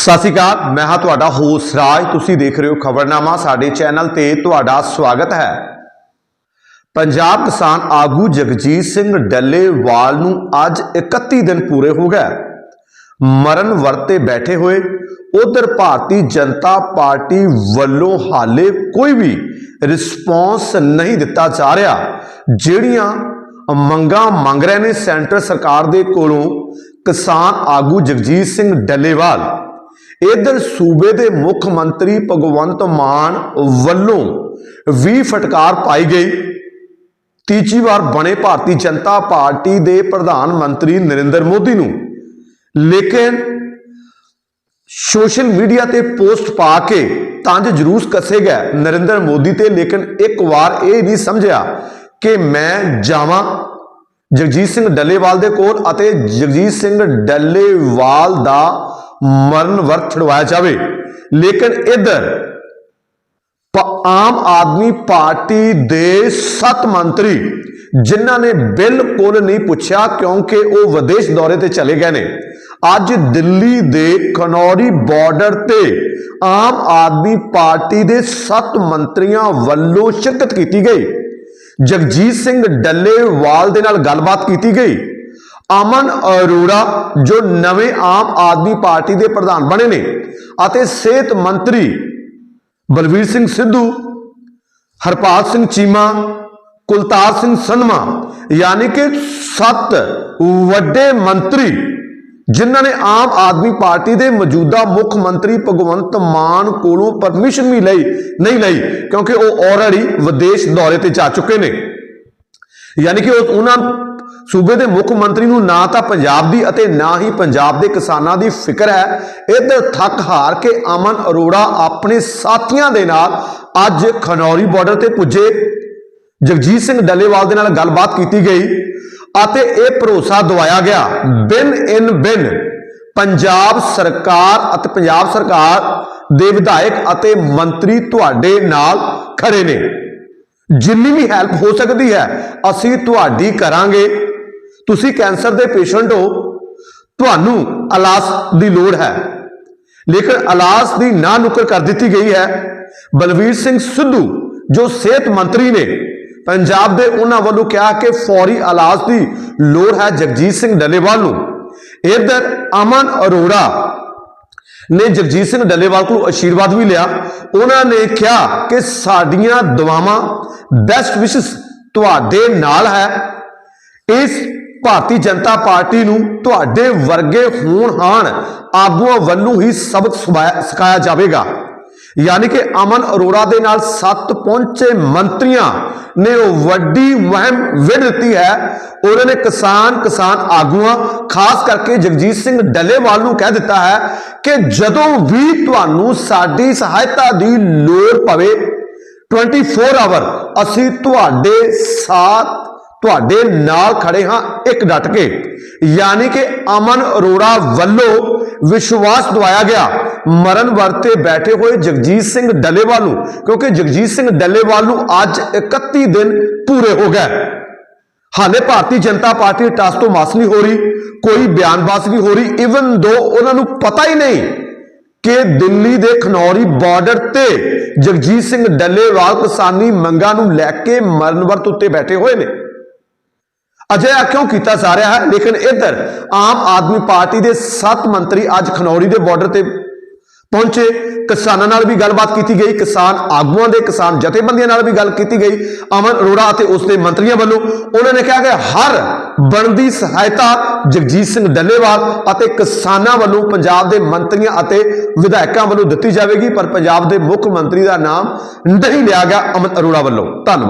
ਸਤਿ ਸ਼੍ਰੀ ਅਕਾਲ, ਮੈਂ ਹਾਂ ਤੁਹਾਡਾ ਹੋਸਟ ਰਾਜ। ਤੁਸੀਂ ਦੇਖ ਰਹੇ ਹੋ ਖਬਰਨਾਮਾ, ਸਾਡੇ ਚੈਨਲ ਤੇ ਤੁਹਾਡਾ ਸਵਾਗਤ ਹੈ। ਪੰਜਾਬ ਕਿਸਾਨ ਆਗੂ ਜਗਜੀਤ ਸਿੰਘ ਡੱਲੇਵਾਲ ਨੂੰ ਅੱਜ 31 ਦਿਨ ਪੂਰੇ ਹੋ ਗਏ। ਮਰਨ ਵਰਤੇ ਬੈਠੇ ਹੋਏ, ਉਧਰ ਭਾਰਤੀ ਜਨਤਾ ਪਾਰਟੀ ਵੱਲੋਂ ਹਾਲੇ ਕੋਈ ਵੀ ਰਿਸਪੌਂਸ ਨਹੀਂ ਦਿੱਤਾ ਜਾ ਰਿਹਾ, ਜਿਹੜੀਆਂ ਮੰਗਾਂ ਮੰਗ ਰਹੇ ਨੇ ਸੈਂਟਰ ਸਰਕਾਰ ਦੇ ਕੋਲੋਂ ਕਿਸਾਨ ਆਗੂ ਜਗਜੀਤ ਸਿੰਘ ਡੱਲੇਵਾਲ। ਇਧਰ ਸੂਬੇ ਦੇ ਮੁੱਖ ਮੰਤਰੀ ਭਗਵੰਤ ਮਾਨ ਵੱਲੋਂ ਵੀ ਫਟਕਾਰ ਪਾਈ ਗਈ। ਤੀਜੀ ਵਾਰ ਬਣੇ ਭਾਰਤੀ ਜਨਤਾ ਪਾਰਟੀ ਦੇ ਪ੍ਰਧਾਨ ਮੰਤਰੀ ਨਰਿੰਦਰ ਮੋਦੀ ਨੂੰ। ਲੇਕਿਨ ਸੋਸ਼ਲ ਮੀਡੀਆ ਤੇ ਪੋਸਟ ਪਾ ਕੇ ਤੰਜ ਜਰੂਰ ਕੱਸੇ ਗਏ ਨਰਿੰਦਰ ਮੋਦੀ ਤੇ, ਲੇਕਿਨ ਇੱਕ ਵਾਰ ਇਹ ਨਹੀਂ ਸਮਝਿਆ ਕਿ ਮੈਂ ਜਾਵਾਂ। ਜਗਜੀਤ ਸਿੰਘ ਡੱਲੇਵਾਲ ਦੇ ਕੋਲ ਅਤੇ ਜਗਜੀਤ ਸਿੰਘ ਡੱਲੇਵਾਲ ਦਾ ਮਰਨ ਵਰਤ ਛੁਡਵਾਇਆ ਜਾਵੇ। ਲੇਕਿਨ ਇਧਰ, ਪ- ਆਮ ਆਦਮੀ ਪਾਰਟੀ ਦੇ ਸੱਤ ਮੰਤਰੀ, ਜਿਨ੍ਹਾਂ ਨੇ ਬਿਲਕੁਲ ਨਹੀਂ ਪੁੱਛਿਆ ਕਿਉਂਕਿ ਉਹ ਵਿਦੇਸ਼ ਦੌਰੇ ਤੇ ਚਲੇ ਗਏ ਨੇ। ਅੱਜ ਦਿੱਲੀ ਦੇ ਖਨੌਰੀ ਬਾਰਡਰ ਤੇ ਆਮ ਆਦਮੀ ਪਾਰਟੀ ਦੇ ਸੱਤ ਮੰਤਰੀਆਂ ਵੱਲੋਂ ਸ਼ਿਰਕਤ ਕੀਤੀ ਗਈ। ਜਗਜੀਤ ਸਿੰਘ ਡੱਲੇਵਾਲ ਦੇ ਨਾਲ ਗੱਲਬਾਤ ਕੀਤੀ ਗਈ। ਅਮਨ ਅਰੋੜਾ, ਜੋ ਨਵੇਂ ਆਮ ਆਦਮੀ ਪਾਰਟੀ ਦੇ ਪ੍ਰਧਾਨ ਬਣੇ ਨੇ ਅਤੇ ਸਿਹਤ ਮੰਤਰੀ ਬਲਵੀਰ ਸਿੰਘ ਸਿੱਧੂ, ਹਰਪਾਲ ਸਿੰਘ ਚੀਮਾ, ਕੁਲਤਾਰ ਸਿੰਘ ਸੰਧਮਾ ਯਾਨੀ ਕਿ ਸੱਤ ਵੱਡੇ ਮੰਤਰੀ, ਜਿਨ੍ਹਾਂ ਨੇ ਆਮ ਆਦਮੀ ਪਾਰਟੀ ਦੇ ਮੌਜੂਦਾ ਮੁੱਖ ਮੰਤਰੀ ਭਗਵੰਤ ਮਾਨ ਕੋਲੋਂ ਪਰਮਿਸ਼ਨ ਵੀ ਲਈ, ਨਹੀਂ ਲਈ, ਕਿਉਂਕਿ ਉਹ ਆਲਰੇਡੀ ਵਿਦੇਸ਼ ਦੌਰੇ ਤੇ ਜਾ ਚੁੱਕੇ ਨੇ। ਯਾਨੀ ਕਿ ਉਹਨਾਂ ਸੂਬੇ ਦੇ ਮੁੱਖ ਮੰਤਰੀ ਨੂੰ ਨਾ ਤਾਂ ਪੰਜਾਬ ਦੀ ਅਤੇ ਨਾ ਹੀ ਪੰਜਾਬ ਦੇ ਕਿਸਾਨਾਂ ਦੀ ਫਿਕਰ ਹੈ। ਇੱਧਰ ਥੱਕ ਹਾਰ ਕੇ ਅਮਨ ਅਰੋੜਾ ਆਪਣੇ ਸਾਥੀਆਂ ਦੇ ਨਾਲ ਅੱਜ ਖਨੌਰੀ ਬਾਰਡਰ ਤੇ ਪੁੱਜੇ। ਜਗਜੀਤ ਸਿੰਘ ਡੱਲੇਵਾਲ ਦੇ ਨਾਲ ਗੱਲਬਾਤ ਕੀਤੀ ਗਈ ਅਤੇ ਇਹ ਭਰੋਸਾ ਦਵਾਇਆ ਗਿਆ, ਬਿਨ ਇਨ ਬਿਨ ਪੰਜਾਬ ਸਰਕਾਰ ਅਤੇ ਪੰਜਾਬ ਸਰਕਾਰ ਦੇ ਵਿਧਾਇਕ ਅਤੇ ਮੰਤਰੀ ਤੁਹਾਡੇ ਨਾਲ ਖੜੇ ਨੇ। ਜਿੰਨੀ ਵੀ ਹੈਲਪ ਹੋ ਸਕਦੀ ਹੈ, ਅਸੀਂ ਤੁਹਾਡੀ ਕਰਾਂਗੇ। ਤੁਸੀਂ ਕੈਂਸਰ ਦੇ ਪੇਸ਼ੈਂਟ ਹੋ। ਤੁਹਾਨੂੰ ਇਲਾਜ ਦੀ ਲੋੜ ਹੈ। ਲੇਕਿਨ ਇਲਾਜ ਦੀ ਨਾ ਨੁਕਰ ਕਰ ਦਿੱਤੀ ਗਈ ਹੈ। ਬਲਵੀਰ ਸਿੰਘ ਸਿੱਧੂ, ਜੋ ਸਿਹਤ ਮੰਤਰੀ ਨੇ, ਪੰਜਾਬ ਦੇ ਉਹਨਾਂ ਵੱਲੋਂ ਕਿਹਾ ਕਿ ਫੌਰੀ ਇਲਾਜ ਦੀ ਲੋੜ ਹੈ ਜਗਜੀਤ ਸਿੰਘ ਡੱਲੇਵਾਲ ਨੂੰ। ਇਧਰ ਅਮਨ ਅਰੋੜਾ ਨੇ ਜਗਜੀਤ ਸਿੰਘ ਡੱਲੇਵਾਲ ਕੋਲ ਅਸ਼ੀਰਵਾਦ ਵੀ ਲਿਆ। ਉਹਨਾਂ ਨੇ ਕਿਹਾ ਕਿ ਸਾਡੀਆਂ ਦੁਆਵਾਂ ਬੈਸਟ ਵਿਸ਼ਸ ਤੁਹਾਡੇ ਨਾਲ ਹੈ। ਇਸ ਭਾਰਤੀ ਜਨਤਾ ਪਾਰਟੀ ਨੂੰ ਤੁਹਾਡੇ ਵਰਗੇ ਹੋਣਹਾਰ ਆਗੂਆਂ ਵੱਲੋਂ ਹੀ ਸਬਕ ਸੁਭਾਇਆ- ਸਿਖਾਇਆ ਜਾਵੇਗਾ। ਯਾਨੀ ਕਿ ਅਮਨ ਅਰੋੜਾ ਦੇ ਨਾਲ ਸੱਤ ਪਹੁੰਚੇ ਮੰਤਰੀਆਂ ਨੇ ਉਹ ਵੱਡੀ ਮੁਹਿੰਮ ਵਿੜ ਦਿੱਤੀ ਹੈ। ਉਹਨਾਂ ਨੇ ਕਿਸਾਨ ਕਿਸਾਨ ਆਗੂਆਂ, ਖਾਸ ਕਰਕੇ ਜਗਜੀਤ ਸਿੰਘ ਡੱਲੇਵਾਲ ਨੂੰ ਕਹਿ ਦਿੱਤਾ ਹੈ ਕਿ ਜਦੋਂ ਵੀ ਤੁਹਾਨੂੰ ਸਾਡੀ ਸਹਾਇਤਾ ਦੀ ਲੋੜ ਪਵੇ 24 ਆਵਰ ਅਸੀਂ ਤੁਹਾਡੇ ਸਾਥ, ਤੁਹਾਡੇ ਨਾਲ ਖੜੇ ਹਾਂ ਇੱਕ ਡਟ ਕੇ। ਯਾਨੀ ਕਿ ਅਮਨ ਅਰੋੜਾ ਵੱਲੋਂ ਵਿਸ਼ਵਾਸ ਦਵਾਇਆ ਗਿਆ ਮਰਨ ਵਰਤੇ ਬੈਠੇ ਹੋਏ ਜਗਜੀਤ ਸਿੰਘ ਡੱਲੇਵਾਲ ਨੂੰ, ਕਿਉਂਕਿ ਜਗਜੀਤ ਸਿੰਘ ਡੱਲੇਵਾਲ ਨੂੰ ਅੱਜ 31 ਦਿਨ ਪੂਰੇ ਹੋ ਗਏ। ਹਾਲੇ ਭਾਰਤੀ ਜਨਤਾ ਪਾਰਟੀ ਟਸ ਤੋਂ ਮਾਸ ਨਹੀਂ ਹੋ ਰਹੀ, ਕੋਈ ਬਿਆਨਬਾਜ਼ੀ ਨਹੀਂ ਹੋ ਰਹੀ ਇਵਨ ਦੋ ਉਹਨਾਂ ਨੂੰ ਪਤਾ ਹੀ ਨਹੀਂ ਕਿ ਦਿੱਲੀ ਦੇ ਖਨੌਰੀ ਬਾਰਡਰ ਤੇ ਜਗਜੀਤ ਸਿੰਘ ਡੱਲੇਵਾਲ ਕਿਸਾਨੀ ਮੰਗਾਂ ਨੂੰ ਲੈ ਕੇ ਮਰਨ ਵਰਤ ਉੱਤੇ ਬੈਠੇ ਹੋਏ ਨੇ। ਅਜਿਹਾ ਕਿਉਂ ਕੀਤਾ ਜਾ ਰਿਹਾ ਹੈ? ਲੇਕਿਨ ਇੱਧਰ ਆਮ ਆਦਮੀ ਪਾਰਟੀ ਦੇ ਸੱਤ ਮੰਤਰੀ ਅੱਜ ਖਨੌਰੀ ਦੇ ਬਾਰਡਰ ਤੇ ਪਹੁੰਚੇ। ਕਿਸਾਨਾਂ ਨਾਲ ਵੀ ਗੱਲਬਾਤ ਕੀਤੀ ਗਈ। ਕਿਸਾਨ ਆਗੂਆਂ ਦੇ, ਕਿਸਾਨ ਜਥੇਬੰਦੀਆਂ ਨਾਲ ਵੀ ਗੱਲ ਕੀਤੀ ਗਈ। ਅਮਨ ਅਰੋੜਾ ਅਤੇ ਉਸ ਦੇ ਮੰਤਰੀਆਂ ਵੱਲੋਂ ਉਹਨਾਂ ਨੇ ਕਿਹਾ ਕਿ ਹਰ ਬਣਦੀ ਸਹਾਇਤਾ ਜਗਜੀਤ ਸਿੰਘ ਡੱਲੇਵਾਲ ਅਤੇ ਕਿਸਾਨਾਂ ਵੱਲੋਂ ਪੰਜਾਬ ਦੇ ਮੰਤਰੀਆਂ ਅਤੇ ਵਿਧਾਇਕਾਂ ਵੱਲੋਂ ਦਿੱਤੀ ਜਾਵੇਗੀ। ਪਰ ਪੰਜਾਬ ਦੇ ਮੁੱਖ ਮੰਤਰੀ ਦਾ ਨਾਮ ਨਹੀਂ ਲਿਆ ਗਿਆ ਅਮਨ ਅਰੋੜਾ ਵੱਲੋਂ। ਧੰਨਵਾਦ।